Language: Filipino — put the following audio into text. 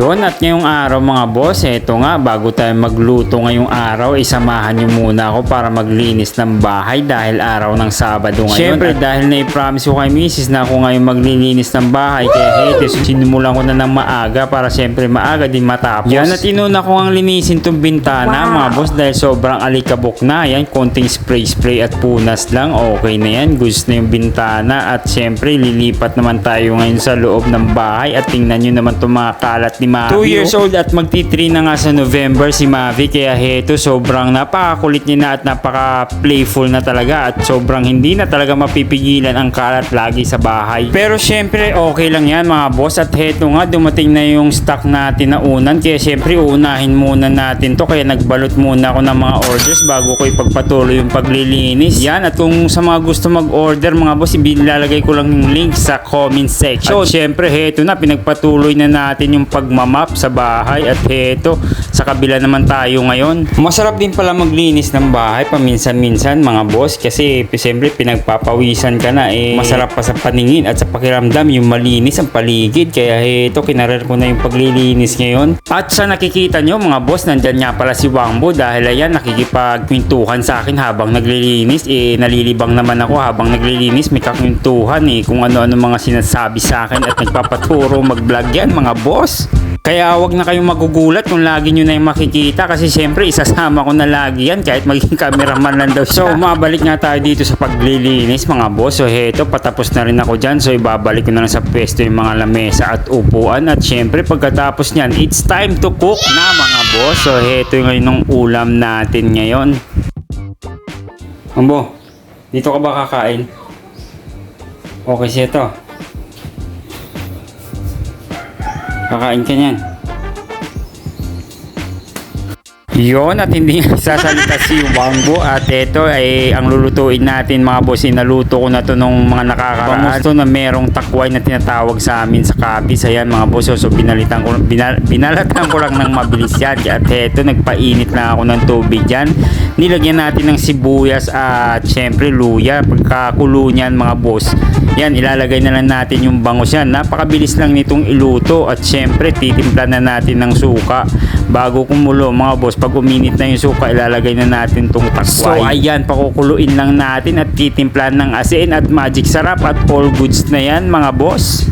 Yon at ngayong araw mga boss, eto nga bago tayo magluto ngayong araw, isamahan nyo muna ako para maglinis ng bahay dahil araw ng Sabado ngayon. Siyempre dahil na-promise ko kay Mrs. na ako ngayon maglilinis ng bahay kaya hete, sinimulan ko na ng maaga para siyempre maaga din matapos. Yan at inuna ko ang linisin tong bintana mga boss dahil sobrang alikabok na. Yan, konting spray-spray at punas lang. Okay na yan, goods na yung bintana at siyempre lilipat naman tayo ngayon sa loob ng bahay at tingnan nyo naman itong mga kalat ni Mavi. 2 years old at magti-3 na nga sa November si Mavi kaya heto sobrang napakakulit niya na at napaka-playful na talaga at sobrang hindi na talaga mapipigilan ang kalat lagi sa bahay. Pero syempre okay lang yan mga boss at heto nga dumating na yung stock natin na unan kaya syempre uunahin muna natin to kaya nagbalot muna ako ng mga orders bago ko ipagpatuloy yung paglilinis. Yan at kung sa mga gusto mag-order mga boss ilalagay ko lang yung link sa comment section. At syempre heto na pinagpatuloy na natin yung pagmamap sa bahay at heto sa kabila naman tayo ngayon. Masarap din pala maglinis ng bahay paminsan-minsan mga boss kasi siyempre pinagpapawisan ka na eh masarap pa sa paningin at sa pakiramdam yung malinis ang paligid kaya heto kinarer ko na yung paglilinis ngayon. At sa nakikita nyo mga boss nandyan nga pala si Wangbo dahil ayan nakikipagkwentuhan sa akin habang naglilinis eh nalilibang naman ako habang naglilinis may kakwentuhan eh kung ano-ano mga sinasabi sa akin at nagpapaturo mag-vlog yan mga boss. Kaya wag na kayong magugulat kung lagi nyo na yung makikita kasi syempre isasama ko na lagi yan kahit maging cameraman lang daw. So mabalik nga tayo dito sa paglilinis mga boss. So heto patapos na rin ako dyan. So ibabalik ko na lang sa pwesto yung mga lamesa at upuan. At syempre pagkatapos nyan it's time to cook na mga boss. So heto ngayon ng ulam natin ngayon. Ambo, dito ka ba kakain? Okay siya. Kakain ka niyan. Yon at hindi sasalita si Wangbo. At ito ay ang lulutuin natin mga boss. Inaluto ko na to nung mga nakakaraan. To na merong takway na tinatawag sa amin sa kabis ayan mga boss so binalitan ko binal, binalatan ko lang ng mabilis yan. At ito nagpainit na ako ng tubig yan nilagyan natin ng sibuyas at syempre luya. Pagkakulo niyan mga boss yan ilalagay na lang natin yung bangos yan. Napakabilis lang nitong iluto at syempre titimpla na natin ng suka. Bago kumulo mga boss pag uminit na yung suka ilalagay na natin tong takway. So ayan pakukuluin lang natin at titimplan ng asin at magic sarap at all goods na yan mga boss